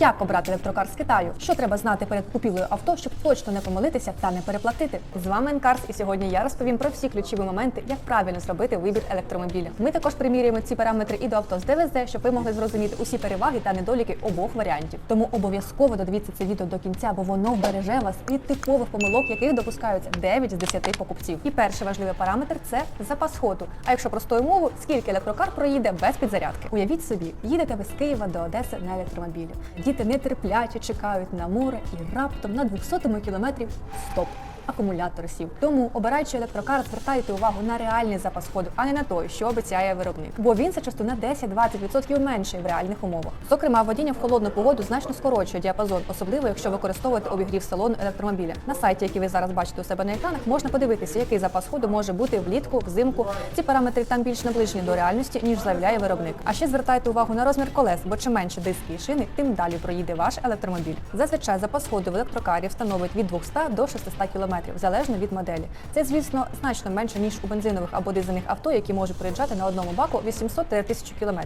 Як обрати електрокар з Китаю? Що треба знати перед купівлею авто, щоб точно не помилитися та не переплатити? З вами Енкарс, і сьогодні я розповім про всі ключові моменти, як правильно зробити вибір електромобіля. Ми також примірюємо ці параметри і до авто з ДВЗ, щоб ви могли зрозуміти усі переваги та недоліки обох варіантів. Тому обов'язково додивіться це відео до кінця, бо воно вбереже вас від типових помилок, яких допускаються 9 з 10 покупців. І перший важливий параметр це запас ходу. А якщо простою мовою, скільки електрокар проїде без підзарядки? Уявіть собі, їдете ви з Києва до Одеси на електромобілі. Діти нетерпляче чекають на море і раптом на 200-му кілометрі стоп. Акумулятор сів. Тому, обираючи електрокар, звертайте увагу на реальний запас ходу, а не на той, що обіцяє виробник. Бо він зачасту на 10-20% менший в реальних умовах. Зокрема, водіння в холодну погоду значно скорочує діапазон, особливо якщо використовуєте обігрів салону електромобіля. На сайті, який ви зараз бачите у себе на екранах, можна подивитися, який запас ходу може бути влітку, взимку. Ці параметри там більш наближені до реальності, ніж заявляє виробник. А ще звертайте увагу на розмір колес, бо чим менше диски і шини, тим далі проїде ваш електромобіль. Зазвичай запас ходу в електрокарі становить від 200 до 600 км, залежно від моделі. Це, звісно, значно менше ніж у бензинових або дизельних авто, які можуть проїжджати на одному баку 800-1000 км.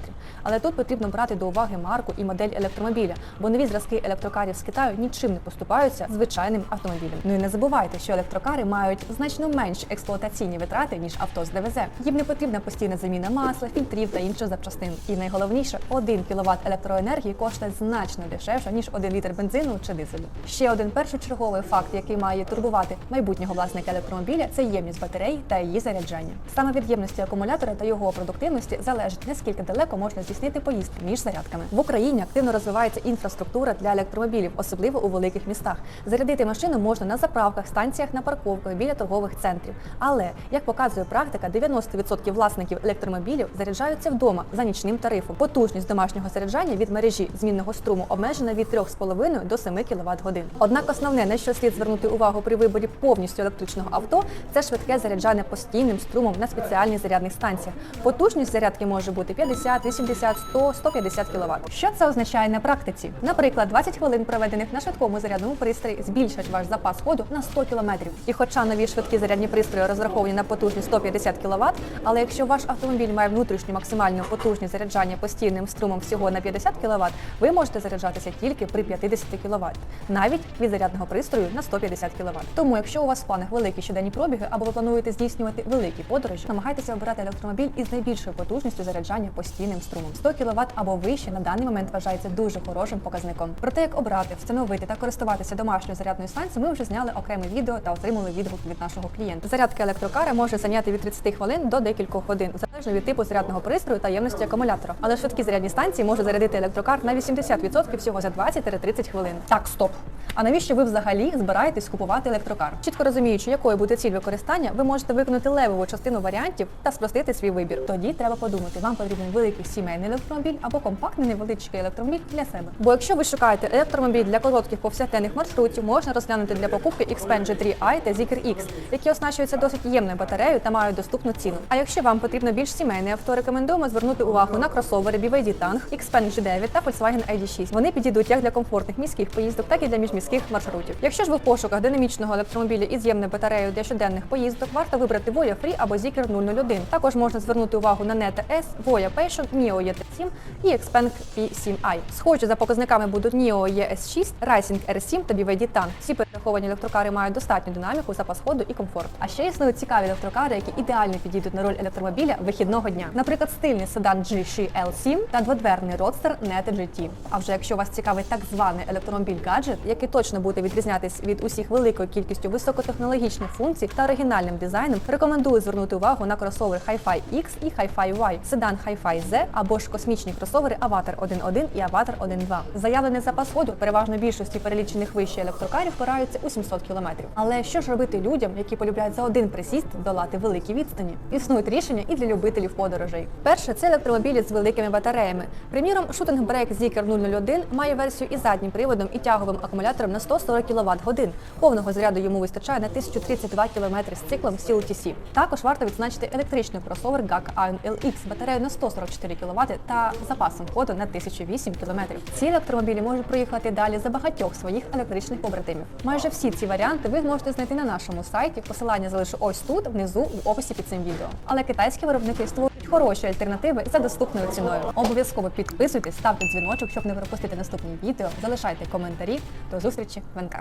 Але тут потрібно брати до уваги марку і модель електромобіля, бо нові зразки електрокарів з Китаю нічим не поступаються звичайним автомобілем. Ну і не забувайте, що електрокари мають значно менші експлуатаційні витрати ніж авто з ДВЗ. Їм не потрібна постійна заміна масла, фільтрів та інших запчастин. І найголовніше, 1 кВт електроенергії коштує значно дешевше ніж 1 літр бензину чи дизелю. Ще один першочерговий факт, який має турбувати майбутнього власника електромобіля, це ємність батареї та її заряджання. Саме від ємності акумулятора та його продуктивності залежить наскільки далеко можна здійснити поїздки між зарядками. В Україні активно розвивається інфраструктура для електромобілів, особливо у великих містах. Зарядити машину можна на заправках, станціях на парковках, біля торгових центрів. Але як показує практика, 90% власників електромобілів заряджаються вдома за нічним тарифом. Потужність домашнього заряджання від мережі змінного струму обмежена від 3,5 до 7 кВт годин. Однак основне, на що слід звернути увагу при виборі повністю електричного авто, це швидке заряджання постійним струмом на спеціальних зарядних станціях. Потужність зарядки може бути 50, 80, 100, 150 кВт. Що це означає на практиці? Наприклад, 20 хвилин проведених на швидкому зарядному пристрої збільшать ваш запас ходу на 100 км. І хоча нові швидкі зарядні пристрої розраховані на потужність 150 кВт, але якщо ваш автомобіль має внутрішню максимальну потужність заряджання постійним струмом всього на 50 кВт, ви можете заряджатися тільки при 50 кВт, навіть від зарядного пристрою на 150 кВт. Тому, якщо у вас в планах великі щоденні пробіги або ви плануєте здійснювати великі подорожі, намагайтеся обирати електромобіль із найбільшою потужністю заряджання постійним струмом. 100 кВт або вище на даний момент вважається дуже хорошим показником. Про те, як обрати, встановити та користуватися домашньою зарядною станцією, ми вже зняли окреме відео та отримали відгук від нашого клієнта. Зарядка електрокара може зайняти від 30 хвилин до декількох годин, залежно від типу зарядного пристрою та ємності акумулятора. Але швидкі зарядні станції можуть зарядити електрокар на 80% всього за 20-30 хвилин. Так, стоп. А навіщо ви взагалі збираєтесь купувати електрокар? Чітко розуміючи, якою буде ціль використання, ви можете виконати левову частину варіантів та спростити свій вибір. Тоді треба подумати, вам потрібен великий сімейний електромобіль або компактний невеличкий електромобіль для себе. Бо якщо ви шукаєте електромобіль для коротких повсякденних маршрутів, можна розглянути для покупки Xpeng G3i та Zikr X, які оснащуються досить ємною батареєю та мають доступну ціну. А якщо вам потрібно більш сімейне авто, рекомендуємо звернути увагу на кросовери BYD Tang, Xpeng G9 та Volkswagen ID6. Вони підійдуть як для комфортних міських поїздок, так і для міжміських маршрутів. Якщо ж ви в пошуках динамічного електромобіля із ємною батареєю для щоденних поїздок, варто вибрати Voya Free або Zikr 001. Також можна звернути увагу на Neta S, Voya Passion, NIO ET7 і Xpeng P7i. Схожі за показниками будуть NIO ES6, Rising R7 та BYD Tang. Всі перераховані електрокари мають достатню динаміку, запас ходу і комфорт. А ще існують цікаві електрокари, які ідеально підійдуть на роль електромобіля вихідного дня. Наприклад, стильний седан G6 L7 та дводверний родстер Neta GT. А вже якщо вас цікавить так званий електромобіль гаджет, який точно буде відрізнятись від усіх великою кількістю високотехнологічних функцій та оригінальним дизайном, рекомендую звернути увагу на кросовер Hi-Fi X і Hi-Fi Y, седан Hi-Fi Z або ж космічні кросовери Avatar 1.1 і Avatar 1.2. Заявлений запас ходу переважно більшості перелічених вище електрокарів впираються у 700 км. Але що ж робити людям, які полюбляють за один присіст долати великі відстані? Існують рішення і для любителів подорожей. Перше це електромобілі з великими батареями. Приміром, шутинг Break Zikr 001 має версію із заднім приводом і тяговим акумулятором на 140 кВт годин. Повного заряду йому вистачає на 1032 км з циклом CLTC. Також варто відзначити електричний кросовер GAC Ion LX з батареєю на 144 кВт та запасом ходу на 1008 км. Ці електромобілі можуть проїхати далі за багатьох своїх електричних побратимів. Майже всі ці варіанти ви зможете знайти на нашому сайті. Посилання залишу ось тут, внизу, в описі під цим відео. Але китайські виробники створюють хороші альтернативи за доступною ціною. Обов'язково підписуйтесь, ставте дзвіночок, щоб не пропустити наступні відео. Залишайте коментарі. До зустрічі в Енкарс.